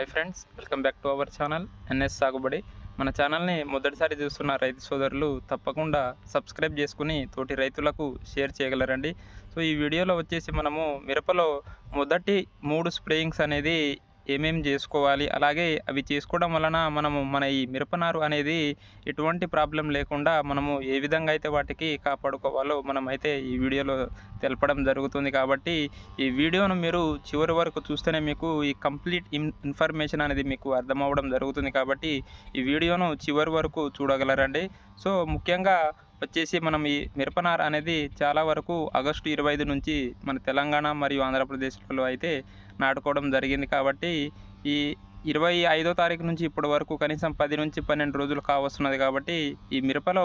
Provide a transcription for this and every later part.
Hi friends welcome back to our channel NS Sagubadi మన ఛానల్ని మొదటిసారి చూస్తున్న రైతు సోదరులు తప్పకుండా సబ్స్క్రైబ్ చేసుకుని తోటి రైతులకు షేర్ చేయగలరండి. సో ఈ వీడియోలో వచ్చేసి మనము మిరపలో మొదటి మూడు స్ప్రేయింగ్స్ అనేది ఏమేమి చేసుకోవాలి? అలాగే అవి చేసుకోవడం వలన మనము మన ఈ మిరపనారు అనేది ఎటువంటి ప్రాబ్లం లేకుండా మనము ఏ విధంగా అయితే వాటికి కాపాడుకోవాలో మనమైతే ఈ వీడియోలో తెలపడం జరుగుతుంది కాబట్టి ఈ వీడియోను మీరు చివరి వరకు చూస్తేనే మీకు ఈ కంప్లీట్ ఇన్ ఇన్ఫర్మేషన్ అనేది మీకు అర్థమవడం జరుగుతుంది కాబట్టి ఈ వీడియోను చివరి వరకు చూడగలరండి. సో ముఖ్యంగా వచ్చేసి మనం ఈ మిరపనార అనేది చాలా వరకు ఆగస్టు ఇరవై ఐదు నుంచి మన తెలంగాణ మరియు ఆంధ్రప్రదేశ్లో అయితే నాటుకోవడం జరిగింది కాబట్టి ఈ ఇరవై ఐదో తారీఖు నుంచి ఇప్పటి వరకు కనీసం పది నుంచి పన్నెండు రోజులు కావస్తున్నది కాబట్టి ఈ మిరపలో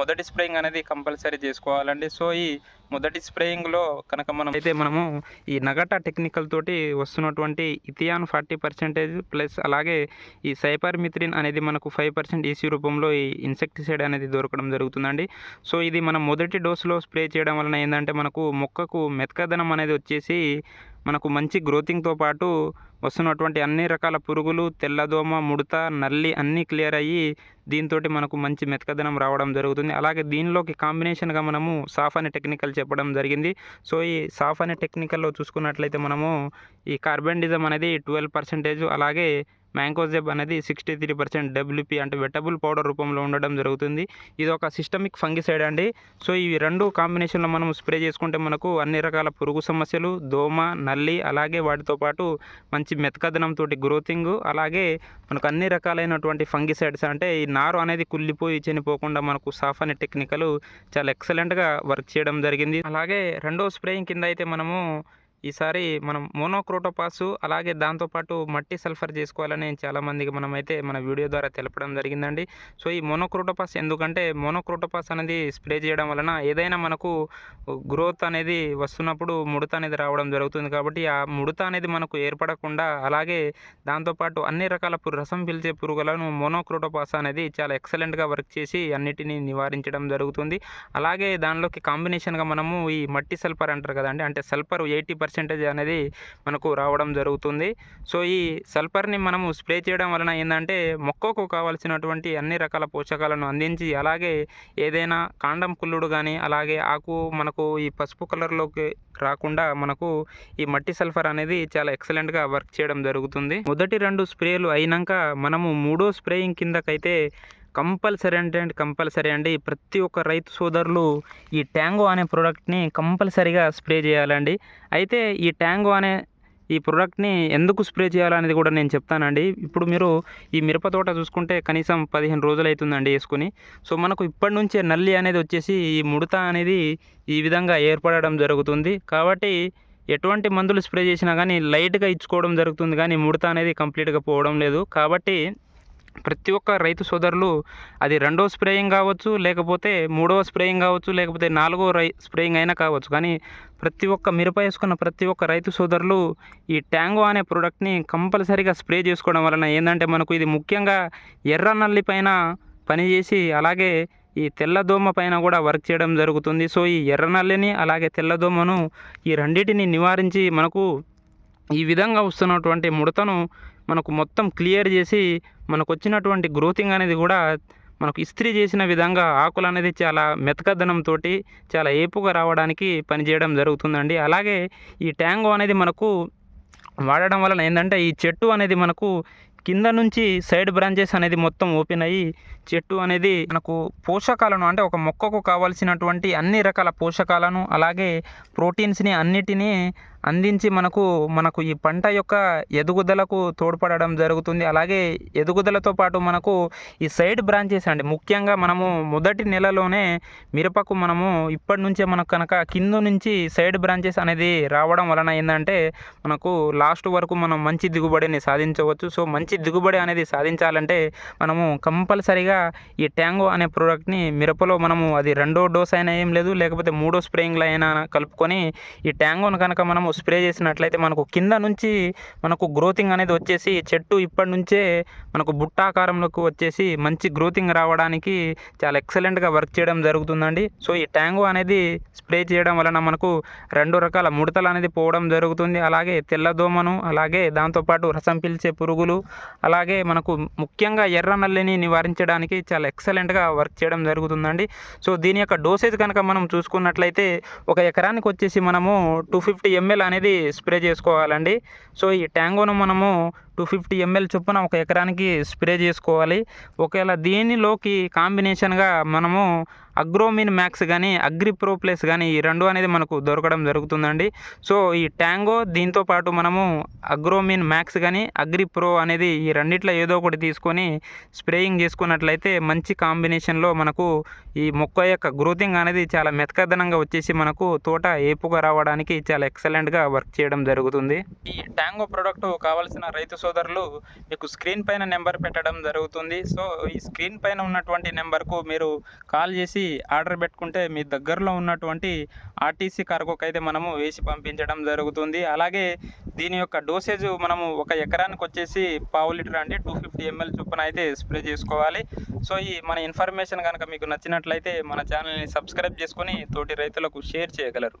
మొదటి స్ప్రేయింగ్ అనేది కంపల్సరీ చేసుకోవాలండి. సో ఈ మొదటి స్ప్రేయింగ్లో కనుక మనం అయితే మనము ఈ నగట టెక్నికల్ తోటి వస్తున్నటువంటి ఇథియాన్ ఫార్టీ పర్సెంటేజ్ ప్లస్ అలాగే ఈ సైపర్ మిత్రిన్ అనేది మనకు ఫైవ్ పర్సెంట్ ఈసీ రూపంలో ఈ ఇన్సెక్టిసైడ్ అనేది దొరకడం జరుగుతుందండి. సో ఇది మనం మొదటి డోసులో స్ప్రే చేయడం వలన ఏంటంటే మనకు మొక్కకు మెతకదనం అనేది వచ్చేసి మనకు మంచి గ్రోతింగ్తో పాటు వస్తున్నటువంటి అన్ని రకాల పురుగులు తెల్లదోమ ముడత నల్లి అన్నీ క్లియర్ అయ్యి దీంతో మనకు మంచి మెతకదనం రావడం జరుగుతుంది. అలాగే దీనిలోకి కాంబినేషన్గా మనము సాఫ్ అనే టెక్నికల్ చెప్పడం జరిగింది. సో ఈ సాఫ్ అనే టెక్నికల్లో చూసుకున్నట్లయితే మనము ఈ కార్బెండిజం అనేది ట్వెల్వ్ పర్సెంటేజ్ అలాగే మ్యాంకోజెబ్ అనేది సిక్స్టీ త్రీ పర్సెంట్ డబ్ల్యూపీ అంటే వెటబుల్ పౌడర్ రూపంలో ఉండడం జరుగుతుంది. ఇది ఒక సిస్టమిక్ ఫంగిసైడ్ అండి. సో ఇవి రెండు కాంబినేషన్లో మనం స్ప్రే చేసుకుంటే మనకు అన్ని రకాల పురుగు సమస్యలు దోమ నల్లి అలాగే వాటితో పాటు మంచి మెతకదనంతో గ్రోతింగ్ అలాగే మనకు అన్ని రకాలైనటువంటి ఫంగిసైడ్స్ అంటే ఈ నారు అనేది కుళ్ళిపోయి చనిపోకుండా మనకు సాఫ్ అనే టెక్నికలు చాలా ఎక్సలెంట్గా వర్క్ చేయడం జరిగింది. అలాగే రెండో స్ప్రేయింగ్ కింద అయితే మనము ఈసారి మనం మోనోక్రోటోపాస్ అలాగే దాంతోపాటు మట్టి సల్ఫర్ చేసుకోవాలని చాలామందికి మనం అయితే మన వీడియో ద్వారా తెలపడం జరిగిందండి. సో ఈ మోనోక్రోటోపాస్ ఎందుకంటే మోనోక్రోటోపాస్ అనేది స్ప్రే చేయడం వలన ఏదైనా మనకు గ్రోత్ అనేది వస్తున్నప్పుడు ముడత అనేది రావడం జరుగుతుంది కాబట్టి ఆ ముడత అనేది మనకు ఏర్పడకుండా అలాగే దాంతోపాటు అన్ని రకాల రసం పీల్చే పురుగులను మోనోక్రోటోపాస్ అనేది చాలా ఎక్సలెంట్గా వర్క్ చేసి అన్నిటినీ నివారించడం జరుగుతుంది. అలాగే దానిలోకి కాంబినేషన్గా మనము ఈ మట్టి సల్ఫర్ అంటారు కదండి అంటే సల్ఫర్ ఎయిటీ పర్సెంటేజ్ అనేది మనకు రావడం జరుగుతుంది. సో ఈ సల్ఫర్ని మనము స్ప్రే చేయడం వలన ఏంటంటే మొక్కకు కావాల్సినటువంటి అన్ని రకాల పోషకాలను అందించి అలాగే ఏదైనా కాండం కుళ్ళుడు కానీ అలాగే ఆకు మనకు ఈ పసుపు కలర్లోకి రాకుండా మనకు ఈ మట్టి సల్ఫర్ అనేది చాలా ఎక్సలెంట్గా వర్క్ చేయడం జరుగుతుంది. మొదటి రెండు స్ప్రేలు అయినాక మనము మూడో స్ప్రేయింగ్ కిందకైతే కంపల్సరీ అంటే కంపల్సరీ అండి. ప్రతి ఒక్క రైతు సోదరులు ఈ ట్యాంగో అనే ప్రోడక్ట్ని కంపల్సరీగా స్ప్రే చేయాలండి. అయితే ఈ ట్యాంగో అనే ఈ ప్రోడక్ట్ని ఎందుకు స్ప్రే చేయాలనేది కూడా నేను చెప్తానండి. ఇప్పుడు మీరు ఈ మిరప తోట చూసుకుంటే కనీసం పదిహేను రోజులు అవుతుందండి వేసుకుని. సో మనకు ఇప్పటి నుంచే నల్లి అనేది వచ్చేసి ఈ ముడత అనేది ఈ విధంగా ఏర్పడడం జరుగుతుంది. కాబట్టి ఎటువంటి మందులు స్ప్రే చేసినా కానీ లైట్గా ఇచ్చుకోవడం జరుగుతుంది కానీ ముడత అనేది కంప్లీట్గా పోవడం లేదు. కాబట్టి ప్రతి ఒక్క రైతు సోదరులు అది రెండో స్ప్రేయింగ్ కావచ్చు లేకపోతే మూడవ స్ప్రేయింగ్ కావచ్చు లేకపోతే నాలుగో రై స్ప్రేయింగ్ అయినా కావచ్చు. కానీ ప్రతి ఒక్క మిరప వేసుకున్న ప్రతి ఒక్క రైతు సోదరులు ఈ ట్యాంగో అనే ప్రోడక్ట్ని కంపల్సరీగా స్ప్రే చేసుకోవడం వలన ఏంటంటే మనకు ఇది ముఖ్యంగా ఎర్ర నల్లి పైన పనిచేసి అలాగే ఈ తెల్లదోమ పైన కూడా వర్క్ చేయడం జరుగుతుంది. సో ఈ ఎర్ర నల్లిని అలాగే తెల్లదోమను ఈ రెండింటిని నివారించి మనకు ఈ విధంగా వస్తున్నటువంటి ముడతను మనకు మొత్తం క్లియర్ చేసి మనకు వచ్చినటువంటి గ్రోతింగ్ అనేది కూడా మనకు ఇస్త్రీ చేసిన విధంగా ఆకులు అనేది చాలా మెతకదనంతో చాలా ఏపుగా రావడానికి పనిచేయడం జరుగుతుందండి. అలాగే ఈ ట్యాంగో అనేది మనకు వాడడం వలన ఏంటంటే ఈ చెట్టు అనేది మనకు కింద నుంచి సైడ్ బ్రాంచెస్ అనేది మొత్తం ఓపెన్ అయ్యి చెట్టు అనేది మనకు పోషకాలను అంటే ఒక మొక్కకు కావాల్సినటువంటి అన్ని రకాల పోషకాలను అలాగే ప్రోటీన్స్ని అన్నిటినీ అందించి మనకు మనకు ఈ పంట యొక్క ఎదుగుదలకు తోడ్పడడం జరుగుతుంది. అలాగే ఎదుగుదలతో పాటు మనకు ఈ సైడ్ బ్రాంచెస్ అండి ముఖ్యంగా మనము మొదటి నెలలోనే మిరపకు మనము ఇప్పటి నుంచే మనకు కనుక కింద నుంచి సైడ్ బ్రాంచెస్ అనేది రావడం వలన ఏంటంటే మనకు లాస్ట్ వరకు మనం మంచి దిగుబడిని సాధించవచ్చు. సో మంచి దిగుబడి అనేది సాధించాలంటే మనము కంపల్సరిగా ఈ ట్యాంగో అనే ప్రోడక్ట్ని మిరపలో మనము అది రెండో డోస్ అయినా ఏం లేదు లేకపోతే మూడో స్ప్రేయింగ్లో అయినా కలుపుకొని ఈ ట్యాంగోను కనుక మనము స్ప్రే చేసినట్లయితే మనకు కింద నుంచి మనకు గ్రోతింగ్ అనేది వచ్చేసి చెట్టు ఇప్పటి నుంచే మనకు బుట్టాకారంలోకి వచ్చేసి మంచి గ్రోతింగ్ రావడానికి చాలా ఎక్సలెంట్గా వర్క్ చేయడం జరుగుతుందండి. సో ఈ ట్యాంగో అనేది స్ప్రే చేయడం వలన మనకు రెండు రకాల ముడతలు అనేది పోవడం జరుగుతుంది. అలాగే తెల్లదోమను అలాగే దాంతోపాటు రసం పీల్చే పురుగులు అలాగే మనకు ముఖ్యంగా ఎర్ర నల్లిని నివారించడానికి చాలా ఎక్సలెంట్గా వర్క్ చేయడం జరుగుతుందండి. సో దీని యొక్క డోసేజ్ కనుక మనం చూసుకున్నట్లయితే ఒక ఎకరానికి వచ్చేసి మనము టూ ఫిఫ్టీ ఎంఎల్ అనేది స్ప్రే చేసుకోవాలండి. సో ఈ ట్యాంగోను మనము టూ ఫిఫ్టీ ఎంఎల్ చొప్పున ఒక ఎకరానికి స్ప్రే చేసుకోవాలి. ఒకవేళ దీనిలోకి కాంబినేషన్గా మనము అగ్రోమిన్ మ్యాక్స్ కానీ అగ్రి ప్రో ప్లస్ కానీ ఈ రెండు అనేది మనకు దొరకడం జరుగుతుందండి. సో ఈ ట్యాంగో దీంతో పాటు మనము అగ్రోమిన్ మ్యాక్స్ కానీ అగ్రి ప్రో అనేది ఈ రెండిట్లో ఏదో ఒకటి తీసుకొని స్ప్రేయింగ్ చేసుకున్నట్లయితే మంచి కాంబినేషన్లో మనకు ఈ మొక్క యొక్క గ్రోతింగ్ అనేది చాలా మెతకదనంగా వచ్చేసి మనకు తోట ఏపుగా రావడానికి చాలా ఎక్సలెంట్గా వర్క్ చేయడం జరుగుతుంది. ఈ ట్యాంగో ప్రోడక్ట్ కావాల్సిన రైతు సోదరులు మీకు స్క్రీన్ పైన నెంబర్ పెట్టడం జరుగుతుంది. సో ఈ స్క్రీన్ పైన ఉన్నటువంటి నెంబర్కు మీరు కాల్ చేసి ఆర్డర్ పెట్టుకుంటే మీ దగ్గరలో ఉన్నటువంటి ఆర్టీసీ కార్గోకి అయితే మనము వేసి పంపించడం జరుగుతుంది. అలాగే దీని యొక్క డోసేజ్ మనము ఒక ఎకరానికి వచ్చేసి పావు లీటర్ అంటే టూ ఫిఫ్టీ ఎంఎల్ చొప్పున అయితే స్ప్రే చేసుకోవాలి. సో ఈ మన ఇన్ఫర్మేషన్ కనుక మీకు నచ్చినట్లయితే మన ఛానల్ని సబ్స్క్రైబ్ చేసుకొని తోటి రైతులకు షేర్ చేయగలరు.